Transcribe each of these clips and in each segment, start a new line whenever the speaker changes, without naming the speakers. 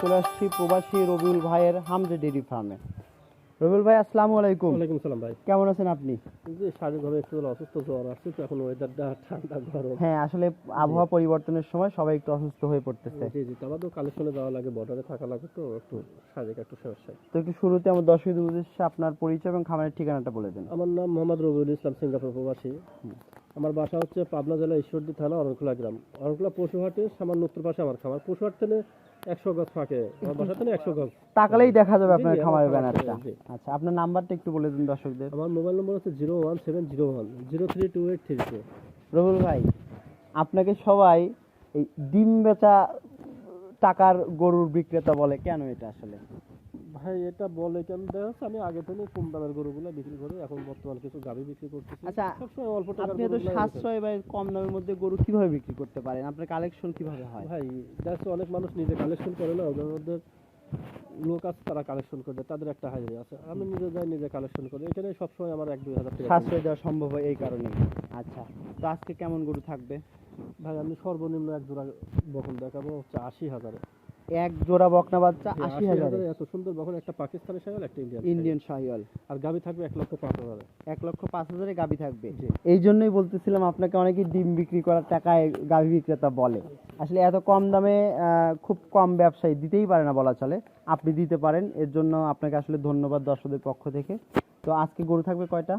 চলে আসছি প্রবাসী রবিউল ভাইয়ের হামজে ডেরি ফার্মে। রবিউল ভাই আসসালামু আলাইকুম।
ওয়ালাইকুম সালাম ভাই।
কেমন আছেন আপনি?
যে শারীরিকভাবে একটু অসুস্থ জ্বর আসছে তো এখন ওয়েদারটা ঠান্ডা গরম।
হ্যাঁ আসলে আবহাওয়া পরিবর্তনের সময় সবাই একটু অসুস্থ হয়ে পড়তেছে।
জি জি তারপর তো কালেকশনে যাওয়া লাগে বর্ডারে থাকা লাগে তো একটু শারীরিক একটু সমস্যা।
তো একটু শুরুতে আমার দর্শকদের উদ্দেশ্যে আপনার পরিচয় এবং খামারের ঠিকানাটা বলে দেন।
আমার নাম মোহাম্মদ রবিউল ইসলাম সিঙ্গাপুর প্রবাসী। আমার বাসা হচ্ছে পাবনা জেলা ঈশ্বরদী থানা অরণখোলা গ্রাম। অরণখোলা পশুহাটের সামান্য উত্তর পাশে আমার খামার। পশুহাট থেকে একশো গজ ফাঁকে আমার বাসা থেকে একশো গজ।
তাকালেই দেখা যাবে আপনার খামারের ব্যানারটা আচ্ছা আপনার নাম্বারটা একটু বলে দিন দর্শকদের।
আমার মোবাইল নম্বর হচ্ছে zero one seven zero one zero three two eight three two.
ভাই আপনাকে সবাই এই ডিম বেচা টাকার গরুর বিক্রেতা বলে কেন এটা আসলে?
ভাই এটা বলে কেন? দেখা যাচ্ছে আমি আগে থেকে কম দামের গরুগুলো বিক্রি করি এখন বর্তমান কিছু গাভি বিক্রি করতেছি।
আচ্ছা,
সবসময় অল্প টাকার
আপনি
গরুগুলাই
সাশ্রয় বা কম দামের মধ্যে গরু কীভাবে বিক্রি করতে পারেন? আপনার কালেকশন কীভাবে হয়?
ভাই দেখছ অনেক মানুষ নিজে কালেকশন করে না ওদের মধ্যে লোক আছে তারা কালেকশন করে তাদের একটা হাজিরি আছে। আমি নিজে যাই নিজে কালেকশন করি। এখানে সবসময় আমার এক দুই হাজার টাকা
সাশ্রয় দেওয়া সম্ভব হয় এই কারণে আচ্ছা তো আজকে কেমন গরু থাকবে?
ভাই আমি সর্বনিম্ন এক জোড়া বকন দেখাবো হচ্ছে আশি হাজারে।
এক জোড়া বকনা বাচ্চা
যে
আশি হাজারে
এত সুন্দর বকন একটা পাকিস্তানি সাইকেল একটা ইন্ডিয়ান
ইন্ডিয়ান শাহিওয়াল
আর গাবি থাকবে এক লক্ষ পাঁচ হাজারে।
এক লক্ষ পাঁচ হাজারে গাবি থাকবে। এই জন্যই বলতেছিলাম আপনাকে অনেকেই ডিম বিক্রি করার টাকায় গাভী বিক্রেতা বলে। আসলে এত কম দামে খুব কম ব্যবসায়ী দিতেই পারে না বলা চলে। আপনি দিতে পারেন এর জন্য আপনাকে আসলে ধন্যবাদ দর্শকদের পক্ষ থেকে। তো আজকে গরু থাকবে কয়টা?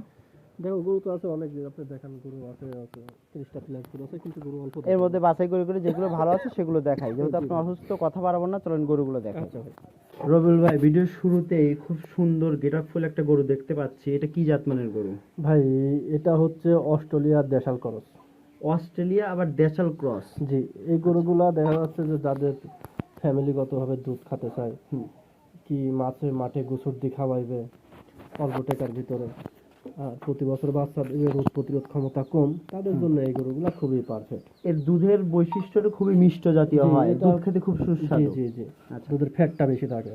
দেখো গরু তো আছে অনেক আপনি দেখান গরু আছে আছে তিরিশটা গরু আছে কিন্তু গরু অল্প
এর মধ্যে বাছাই করে করে যেগুলো ভালো আছে সেগুলো দেখাই। যেহেতু আপনি অসুস্থ কথা পারব না চলেন গরুগুলো দেখাই।
আচ্ছা
রবিউল ভাই ভিডিওর শুরুতেই খুব সুন্দর গেটআপ ফুল একটা গরু দেখতে পাচ্ছি। এটা কি জাতমানের গরু?
ভাই এটা হচ্ছে অস্ট্রেলিয়ার দেশাল করস।
অস্ট্রেলিয়া আবার দেশাল ক্রস?
জি এই গরুগুলা দেখা যাচ্ছে যে যাদের ফ্যামিলিগতভাবে দুধ খেতে চায়। কি মাছে মাঠে গুছুর দিয়ে খাওয়াইবে অল্প টাকার ভিতরে। আর প্রতি বছর বাচ্চা দেবে রোগ প্রতিরোধ ক্ষমতা কম তাদের জন্য এই গরুগুলা খুবই পারফেক্ট
এর দুধের বৈশিষ্ট্যটা খুবই মিষ্ট জাতীয় হয়। দুধ খেতে খুব সুস্বাদু।
জি জি
আচ্ছা।
দুধের ফ্যাটটা বেশি থাকে।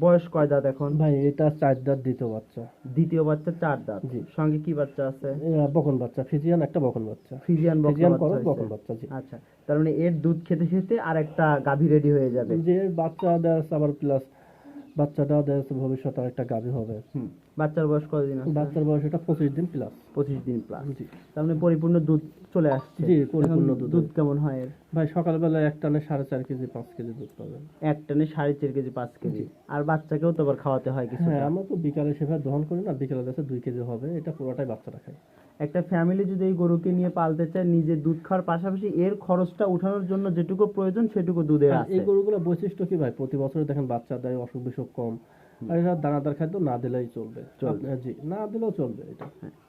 বয়স কয় দাঁত এখন?
ভাই এটা চার দাঁত দ্বিতীয় বাচ্চা।
দ্বিতীয় বাচ্চা চার দাঁত।
জি।
সঙ্গে কি বাচ্চা আছে?
বকন বাচ্চা ফিজিয়ান একটা বকন বাচ্চা। ফিজিয়ান
বাচ্চা
করস বকন বাচ্চা জি।
আচ্ছা। তার মানে এর দুধ খেতে খেতে আর একটা গাভী রেডি হয়ে যাবে।
যে বাচ্চা দেয় আবার প্লাস বাচ্চাটা দেয় ভবিষ্যতে আর একটা গাভী হবে।
হুম। বাচ্চার বয়স কতদিন আছে?
বাচ্চার বয়স এটা পঁচিশ দিন প্লাস
পঁচিশ দিন প্লাস
জি।
মানে পরিপূর্ণ দুধ চলে আসছে।
জি, পরিপূর্ণ দুধ।
দুধ কেমন হয় এর?
ভাই সকালবেলা এক টানে সাড়ে চার কেজি পাঁচ কেজি দুধ পাবেন।
এক টানে সাড়ে চার কেজি পাঁচ কেজি। আর বাচ্চাকেও তো আবার খাওয়াতে হয় কিছু
হ্যাঁ আমরা তো বিকালে সেভাবে দহন করি না বিকালে দেশে দুই কেজি হবে এটা পুরোটাই বাচ্চারা খায়।
একটা ফ্যামিলি যদি এই গরুকে নিয়ে পালতে চায় নিজে দুধ খাওয়ার পাশাপাশি এর খরচটা উঠানোর জন্য যেটুকু প্রয়োজন সেটুকু দুধের আছে
এই গরুগুলো বৈশিষ্ট্য কি ভাই? প্রতি বছর দেখেন বাচ্চা দেয় অসুখ বিসুখ কম। আর এরা দানাদার খাদ্য না দিলেই চলবে।
চলবে।
জি। না দিলেও চলবে এটা।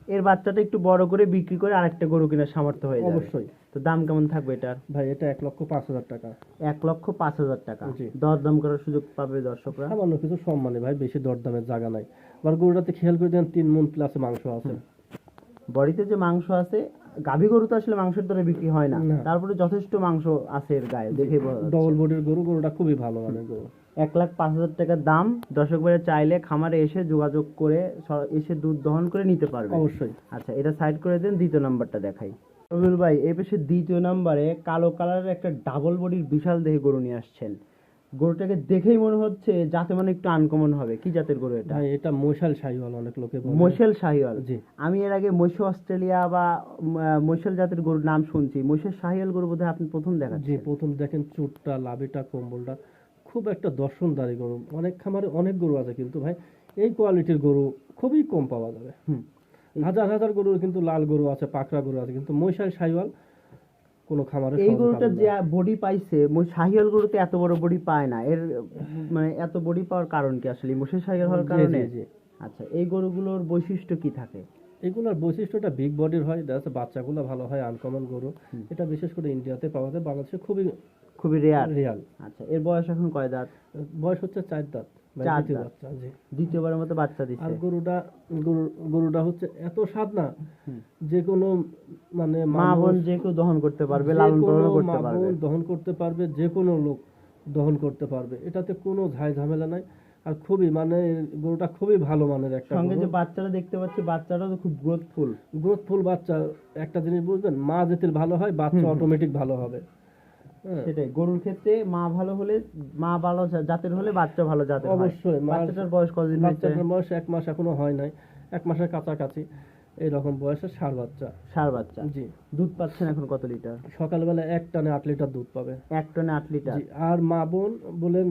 এর বাচ্চাটা একটু বড় করে বিক্রি করে আরেকটা গরু কেনার সামর্থ্য হয়ে যাবে।
অবশ্যই।
তো দাম কেমন থাকবে এটার?
ভাই এটা এক লক্ষ পাঁচ হাজার টাকা।
এক লক্ষ পাঁচ হাজার টাকা।
জি।
দর দাম করার সুযোগ পাবে দর্শকরা?
সামান্য কিছু সম্মানে ভাই বেশি দরদামের জায়গা নাই। আবার গরুটাতে খেয়াল করে দেন তিন মন প্লাসে মাংস আছে।
বডিতে যে মাংস আছে গাভী গরু তো আসলে মাংসের দরে বিক্রি হয় না। তারপরে যথেষ্ট মাংস আছে এর গায়ে দেখে।
ডবল বডির গরু গরুটা খুবই ভালো গরু।
এক লাখ পাঁচ হাজার টাকার দাম দর্শক ভাইরা চাইলে খামারে এসে যোগাযোগ করে এসে দুধ দহন করে নিতে পারবে।
অবশ্যই।
আচ্ছা এটা সাইড করে দেন দ্বিতীয় নাম্বারটা দেখাই। রবিউল ভাই এই পাশে দ্বিতীয় নাম্বারে কালো কালারের একটা ডাবল বডির বিশাল দেহে গরু নিয়ে আসছেন। গরুটাকে দেখেই মনে হচ্ছে যাতে মানে একটু আনকমন হবে। কি জাতের গরু এটা?
ভাই এটা মশাল শাহিওয়াল অনেক লোকে
মৈশেল শাহিওয়াল।
জি।
আমি এর আগে মৈশ অস্ট্রেলিয়া বা মৈশেল জাতের গরুর নাম শুনছি। মৈশেল শাহিওয়াল গরু বোধহয় আপনি প্রথম
দেখেন
জি
প্রথম দেখেন চুটটা লাভিটা কম্বলটা। খুব একটা দর্শনদারি গরু। অনেক খামারে অনেক গরু আছে কিন্তু ভাই এই কোয়ালিটির গরু খুবই কম পাওয়া যাবে।
হুম।
হাজার হাজার গরুর কিন্তু লাল গরু আছে পাকড়া গরু আছে কিন্তু মৈশাল শাহিওয়াল কোনো খামারে
এই গরুটা যে বডি পাইছে শাহিওয়াল গরুতে এত বড় বডি পায় না। এর মানে এত বডি পাওয়ার কারণ কি আসলে? মৈশেল শাহিওয়াল হওয়ার কারণে। আচ্ছা এই গরুগুলোর বৈশিষ্ট্য কি থাকে?
এগুলোর বৈশিষ্ট্যটা বিগ বডির হয় দেখা যাচ্ছে বাচ্চাগুলো ভালো হয় আনকমন গরু। এটা বিশেষ করে ইন্ডিয়াতে পাওয়া যায় বাংলাদেশে খুবই
খুবই রেয়ার
রিয়াল
আচ্ছা এর বয়স এখন কয় দাঁত?
বয়স হচ্ছে চার দাঁত। বাচ্চা জি।
দ্বিতীয়বারের মতো বাচ্চা
আর গরুটা গরুটা হচ্ছে এত স্বাদ না যে কোনো মানে
মা বোন যে কেউ দহন করতে পারবে লালন পালন করতে পারবে।
দহন করতে পারবে যে কোনো লোক দহন করতে পারবে। এটাতে কোনো ঝাই ঝামেলা নাই। আর খুবই মানে গরুটা খুবই ভালো মানের একটা
সঙ্গে যে বাচ্চাটা দেখতে পাচ্ছি বাচ্চাটাও তো খুব গ্রোথফুল
গ্রোথফুল বাচ্চা একটা জিনিস বুঝবেন মা যেতে ভালো হয় বাচ্চা। অটোমেটিক ভালো হবে।
সেটাই। গরুর ক্ষেত্রে মা ভালো হলে মা ভালো জাতের হলে বাচ্চা ভালো জাতের হয়।
অবশ্যই
বাচ্চাটার বয়স কতদিন
বাচ্চাটার বয়স এক মাস এখনও হয় নাই। এক মাসের কাছাকাছি এরকম বয়সে ষাঁড় বাচ্চা।
সার বাচ্চা?
জি।
দুধ পাচ্ছেন এখন কত লিটার?
সকালবেলা এক টানে আট লিটার দুধ পাবে।
এক টনে আট লিটার?
আর মা বোন বলেন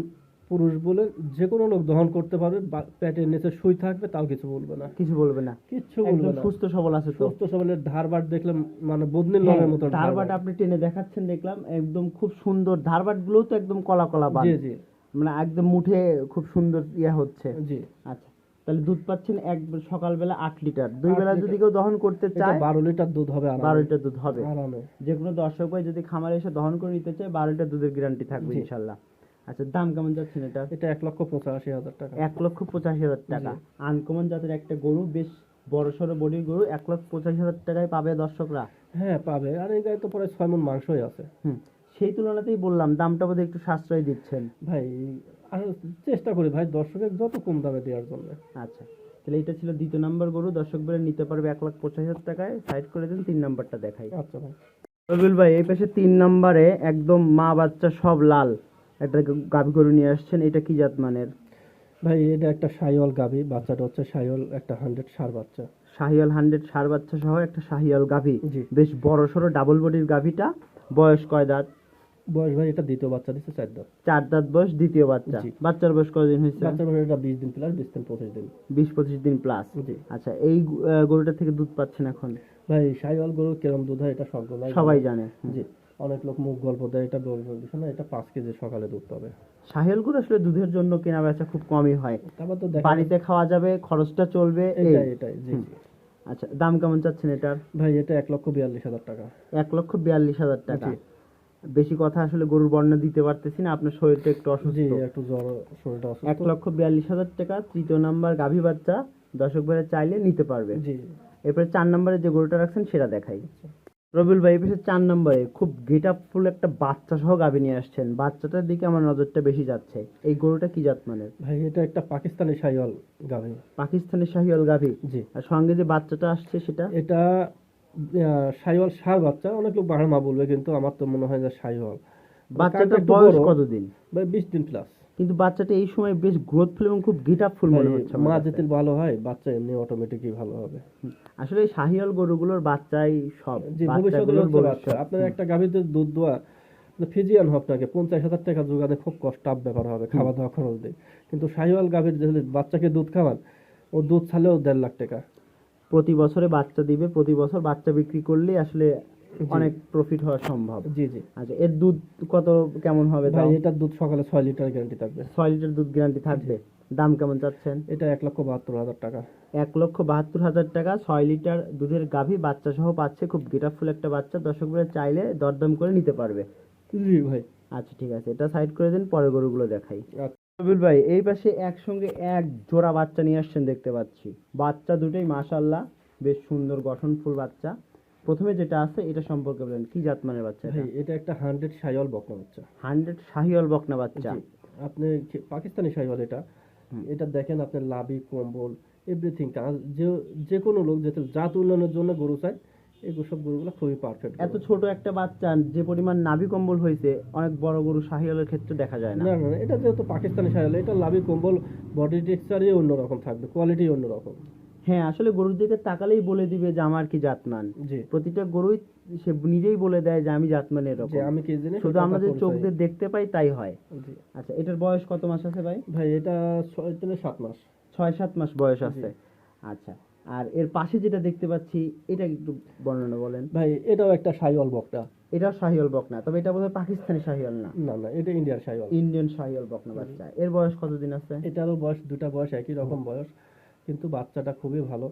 পুরুষ বলে যে কোনো লোক দহন করতে পারবে পেটের নিচে শুই থাকবে তাও কিছু বলবে না।
কিছু বলবে না।
কিচ্ছু বলবে না।
সুস্থ সবল আছে
সুস্থ সবলের ধারবাট দেখলে মানে বদনির
হ্যাঁ,
লমের মতো
ধারবাট আপনি টেনে দেখাচ্ছেন দেখলাম একদম খুব সুন্দর। ধারবাটগুলো তো একদম কলা কলা বান
জি জি।
মানে একদম মুঠে খুব সুন্দর ইয়া হচ্ছে।
জি।
আচ্ছা তাহলে দুধ পাচ্ছেন এক সকালবেলা আট লিটার। দুই বেলা যদি কেউ দহন করতে চায়
বারো লিটার দুধ হবে
বারো লিটার দুধ হবে। যে কোনো দর্শক ভাই যদি খামারে এসে দহন করে নিতে চায় বারো লিটার দুধের গ্যারান্টি থাকবে ইনশাল্লাহ। আচ্ছা দাম কেমন যাচ্ছে এটা?
এটা এক লক্ষ পঁচাশি হাজার টাকা।
এক লক্ষ পঁচাশি হাজার টাকা। আনকমন জাতের একটা গরু বেশ বড় সড়ো বডির গরু এক লক্ষ পঁচাশি হাজার টাকায় পাবে দর্শকরা।
হ্যাঁ পাবে। আর এই গায়ে তো প্রায় ছয় মন মাংসই আছে।
হুম সেই তুলনাতেই বললাম দামটা বোধহয় একটু সাশ্রয় দিচ্ছেন।
ভাই আর চেষ্টা করি ভাই দর্শকের যত কম দামে দেওয়ার জন্য।
আচ্ছা তাহলে এটা ছিল দ্বিতীয় নাম্বার গরু। দর্শক বেড়ে নিতে পারবে এক লাখ পঁচাশি হাজার টাকায়। সাইড করে দিন তিন নাম্বারটা দেখাই।
আচ্ছা ভাই।
রবিউল ভাই এই পাশে তিন নাম্বারে একদম মা বাচ্চা সব লাল। একটা গাভী গরু নিয়ে আসছেন এটা কি জাত মানের?
ভাই এটা একটা সাইওয়াল গাভি বাচ্চাটা হচ্ছে সাইওয়াল একটা হান্ড্রেড সার বাচ্চা।
শাহিয়াল হান্ড্রেড সার বাচ্চা সহ একটা শাহিয়াল গাভী। বেশ বড় সড়ো ডাবল বডির গাভীটা। বয়স কয় দাঁত?
বয়স ভাই এটা দ্বিতীয় বাচ্চা দিচ্ছে চার দাঁত।
চার দাঁত বয়স দ্বিতীয় বাচ্চা। বাচ্চার বয়স কতদিন হয়েছে?
বাচ্চার বয়স এটা বিশ দিন প্লাস বিশ দিন পঁচিশ দিন।
বিশ পঁচিশ দিন প্লাস আচ্ছা এই গরুটা থেকে দুধ পাচ্ছেন এখন?
ভাই সাইওয়াল গরু কেরম দুধ হয় এটা সব
সবাই জানে।
জি। অনেক লোক মুখ গল্প দেয় এটা বলব। বিষয় না এটা পাঁচ কেজি সকালে দুধ পাবে।
শাহিয়াল গরু আসলে দুধের জন্য কেনা বেচা খুব কমই হয়।
তারপর তো
বাড়িতে খাওয়া যাবে খরচটা চলবে
এটাই এটাই জি
আচ্ছা দাম কেমন চাচ্ছেন এটার?
ভাই এটা এক লক্ষ বিয়াল্লিশ হাজার টাকা।
এক লক্ষ বিয়াল্লিশ হাজার টাকা। বেশি কথা আসলে গরুর বর্ণনা দিতে পারতেছি না আপনার শরীরটা একটু অসুস্থ।
জি একটু জ্বর শরীরটা অসুস্থ।
এক লক্ষ বিয়াল্লিশ হাজার টাকা তৃতীয় নাম্বার গাভী বাচ্চা দর্শক ভাইরা চাইলে নিতে পারবে।
জি।
এরপরে চার নম্বরে যে গরুটা রাখছেন সেটা দেখাই। রবিউল ভাই এপিসোড চার নম্বরে খুব গেট ফুল একটা বাচ্চা সহ গাভী নিয়ে আসছেন। বাচ্চাটার দিকে আমার নজরটা বেশি যাচ্ছে। এই গরুটা কি জাত মানের
ভাই এটা একটা পাকিস্তানি সাইওয়াল গাভি
পাকিস্তানি শাহিওয়াল গাভী
জি।
আর সঙ্গে যে বাচ্চাটা আসছে সেটা?
এটা সাইওয়াল সার বাচ্চা। অনেক লোক বাহামা বলবে কিন্তু আমার তো মনে হয় যে সাইওয়াল
বাচ্চাটার বয়স কতদিন?
ভাই বিশ দিন প্লাস
কিন্তু বাচ্চাটা এই সময় বেশ গ্রোথফুল এবং খুব গেট আপ ফুল মনে হচ্ছে
মা। যেতে ভালো হয় বাচ্চা এমনি অটোমেটিকই ভালো হবে
আসলে এই শাহিওয়াল গরুগুলোর বাচ্চাই সব
ভবিষ্যতের বাচ্চা। আপনার একটা গাভীতে দুধ দোয়া ফিজিয়ান হোক নাকি পঞ্চাশ হাজার টাকা যোগানে খুব কষ্ট টাফ ব্যাপার হবে খাওয়া দাওয়া খরচ দিয়ে কিন্তু শাহিওয়াল গাভীর যে বাচ্চাকে দুধ খাওয়ান ও দুধ ছালেও দেড় লাখ টাকা
প্রতি বছরে বাচ্চা দিবে প্রতি বছর বাচ্চা বিক্রি করলে আসলে। অনেক প্রফিট হওয়া সম্ভব।
জি জি।
আচ্ছা এর দুধ কত কেমন হবে
ভাই এটার দুধ সকালে ছয় লিটার গ্যারান্টি থাকবে।
ছয় লিটার দুধ গ্যারান্টি থাকবে? দাম কেমন চাচ্ছেন?
এটা এক লক্ষ বাহাত্তর হাজার টাকা।
এক লক্ষ বাহাত্তর হাজার টাকা ছয় লিটার দুধের গাভী বাচ্চা সহ পাচ্ছে খুব গেটাফুল একটা বাচ্চা। দর্শক ভাইরা চাইলে দরদাম করে নিতে পারবে।
জি ভাই।
আচ্ছা ঠিক আছে এটা সাইড করে দিন পরের গরুগুলো দেখাই।
আচ্ছা।
রবিউল ভাই এই পাশে একসঙ্গে এক জোড়া বাচ্চা নিয়ে আসছেন দেখতে পাচ্ছি। বাচ্চা দুটোই মাশাল্লাহ বেশ সুন্দর গঠনফুল বাচ্চা। প্রথমে যেটা আছে এটা সম্পর্কে বলেন কি জাত মানের বাচ্চা
ভাই এটা একটা হান্ড্রেড সাইওয়াল বকনা বাচ্চা।
হান্ড্রেড শাহিওয়াল বকনা বাচ্চা।
আপনি পাকিস্তানি সাইওয়াল এটা। এটা দেখেন আপনার লাভি কম্বল এভরিথিং যে যে কোনো লোক যেতে জাত উন্নয়নের জন্য গরু চায় এই সব গরুগুলো খুবই পারফেক্ট
এত ছোট একটা বাচ্চা যে পরিমাণ নাভি কম্বল হয়েছে অনেক বড় গরু শাহিওয়ালের ক্ষেত্রে দেখা যায় না।
না এটা যেহেতু পাকিস্তানি সাইওয়াল এটা লাভি কম্বল বডি টেক্সচারই অন্যরকম থাকবে কোয়ালিটি অন্যরকম।
হ্যাঁ আসলে গরুর দিকে তাকালেই বলে দিবে যে আমার কি জাতমান। প্রতিটা গরুই সে নিজেই বলে দেয় যে আমি জাতমান এরকম।
আমি কি জিনিস
শুধু আমরা যে চোখ দিয়ে দেখতে পাই তাই হয়। আচ্ছা এটার বয়স কত মাস আছে ভাই?
ভাই এটা ছয় থেকে সাত মাস।
ছয় সাত মাস বয়স আছে। আচ্ছা আর এর পাশে যেটা দেখতে পাচ্ছি এটা একটু বর্ণনা বলেন।
ভাই এটাও একটা সাইওয়াল বকটা
এটা শাহিওয়াল বকনা তবে এটা বোধহয় পাকিস্তানি শাহিওয়াল না।
না না এটা ইন্ডিয়ার সাইওয়াল
ইন্ডিয়ান শাহিওয়াল বকনা বাচ্চা। এর বয়স কতদিন আছে?
এটারও বয়স দুটা বয়স একই রকম বয়স। কিন্তু বাচ্চাটা খুবই ভালো।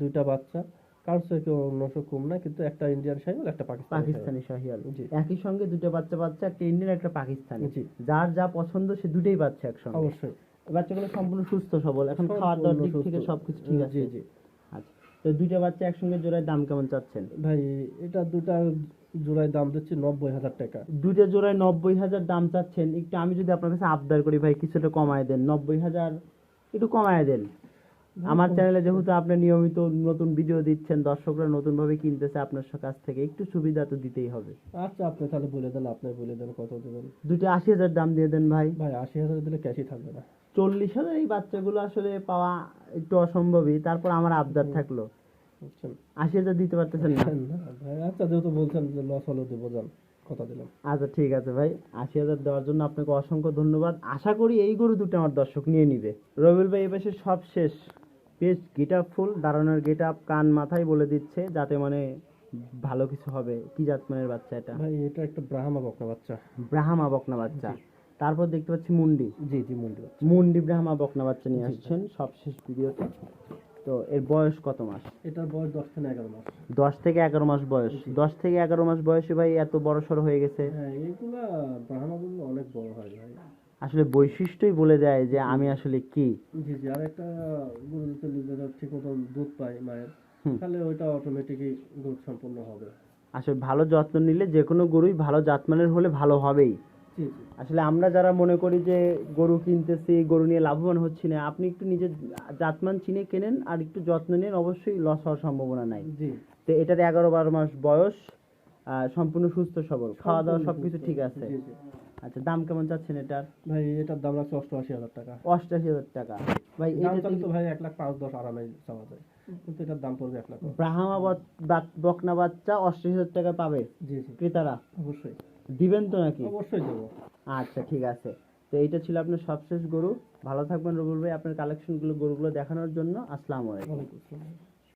দুইটা বাচ্চা কারোর থেকে অন্য কম না কিন্তু একটা ইন্ডিয়ান সাইওয়াল একটা পাকিস্তানি
পাকিস্তানি শাহিওয়াল। একই সঙ্গে দুটো বাচ্চা বাচ্চা একটা ইন্ডিয়ান একটা পাকিস্তানি। যার যা পছন্দ সে দুটোই বাচ্চা একসঙ্গে।
অবশ্যই।
বাচ্চাগুলো সম্পূর্ণ সুস্থ সবল। এখন খাওয়া দাওয়ার দিক থেকে সবকিছু ঠিক আছে।
জি। জি
আচ্ছা। তো দুইটা বাচ্চা একসঙ্গে জোড়ায় দাম কেমন চাচ্ছেন?
ভাই এটা দুটা জোড়ায় দাম দিচ্ছি নব্বই হাজার টাকা।
দুইটা জোড়ায় নব্বই হাজার দাম চাচ্ছেন। একটু আমি যদি আপনার কাছে আবদার করি ভাই কিছুটা কমায় দেন। নব্বই হাজার একটু কমায় দেন। আমার চ্যানেলে যেহেতু আপনি নিয়মিত নতুন ভিডিও দিচ্ছেন দর্শকরা নতুন ভাবে কিনতেছে আপনার কাছ থেকে একটু সুবিধা তো দিতেই হবে।
আচ্ছা আপনি তাহলে বলে দেন আপনি বলে দেন কত দেবেন
দুটো আশি হাজার দাম দিয়ে দেন ভাই।
ভাই আশি হাজার দিলে ক্যাশই থাকবে না।
চল্লিশ হাজার এই বাচ্চাগুলো আসলে পাওয়া একটু অসম্ভবই তারপর আমার আবদার থাকল। আশি হাজার দিতে পারতেছেন না?
আচ্ছা যেহেতু বলছেন যে লস হলো দেবো যান কথা দিলাম।
আচ্ছা ঠিক আছে ভাই আশি হাজার দেওয়ার জন্য আপনাকে অসংখ্য ধন্যবাদ। আশা করি এই গরু দুটো আমার দর্শক নিয়ে নিবে। রবিউল ভাই এপাশে সব শেষ। বেশ গেট আপ ফুল দাঁড়ানোর গেট আপ কান মাথায় বলে দিচ্ছে যাতে মানে ভালো কিছু হবে। কি জাতমানের বাচ্চা এটা?
ভাই এটা একটা ব্রাহ্মা বকনা বাচ্চা।
ব্রাহ্মা বকনা বাচ্চা। তারপর দেখতে পাচ্ছি মুন্ডি।
জি জি মুন্ডি
মুন্ডি ব্রাহ্মা বকনা বাচ্চা নিয়ে আসছেন সব শেষ ভিডিওতে। তো এর বয়স কত মাস?
এটার বয়স দশ থেকে এগারো মাস।
দশ থেকে এগারো মাস বয়স। দশ থেকে এগারো মাস বয়সে ভাই এত বড় সড়ো হয়ে গেছে?
হ্যাঁ এইগুলা ব্রাহ্মা গুলো অনেক বড় হয় ভাই।
আসলে বৈশিষ্ট্যই বলে দেয় যে আমি আসলে কি।
জি জি আর একটা গরু যদি ঠিক মতন দুধ পায় মায়ের। তাহলে ওইটা অটোমেটিকই দুধ সম্পূর্ণ হবে।
আসলে ভালো যত্ন নিলে যে কোনো গরুই ভালো জাতমানের হলে ভালো হবেই। আসলে আমরা যারা মনে করি যে গরু কিনতেছি গরু নিয়ে লাভবান হচ্ছি না আপনি একটু নিজের জাতমান চিনে কেনেন আর একটু যত্ন নেন অবশ্যই লস হওয়ার সম্ভাবনা নাই। তো এটার এগারো বারো মাস বয়স আহ, সম্পূর্ণ সুস্থ সবল খাওয়া দাওয়া সবকিছু ঠিক আছে। আচ্ছা দাম কেমন চাচ্ছেন এটার?
ভাই এটার দাম রাখছে অষ্টআশি হাজার টাকা।
অষ্টাশি হাজার টাকা। ভাই এটা
তো ভাই এক লাখ পাঁচ দশ আরামে চাওয়া যায়। কিন্তু এটার দাম পড়বে এক লাখ
ব্রাহ্মা বত- বাত- বকনা বাচ্চা অষ্টাশি হাজার টাকা পাবে?
জি জি।
ক্রেতারা?
অবশ্যই।
দিবেন তো নাকি?
অবশ্যই দেবো।
আচ্ছা ঠিক আছে। তো এইটা ছিল আপনার সবশেষ গরু। ভালো থাকবেন রবুল ভাই আপনার কালেকশনগুলো গরুগুলো দেখানোর জন্য। আসসালামু আলাইকুম।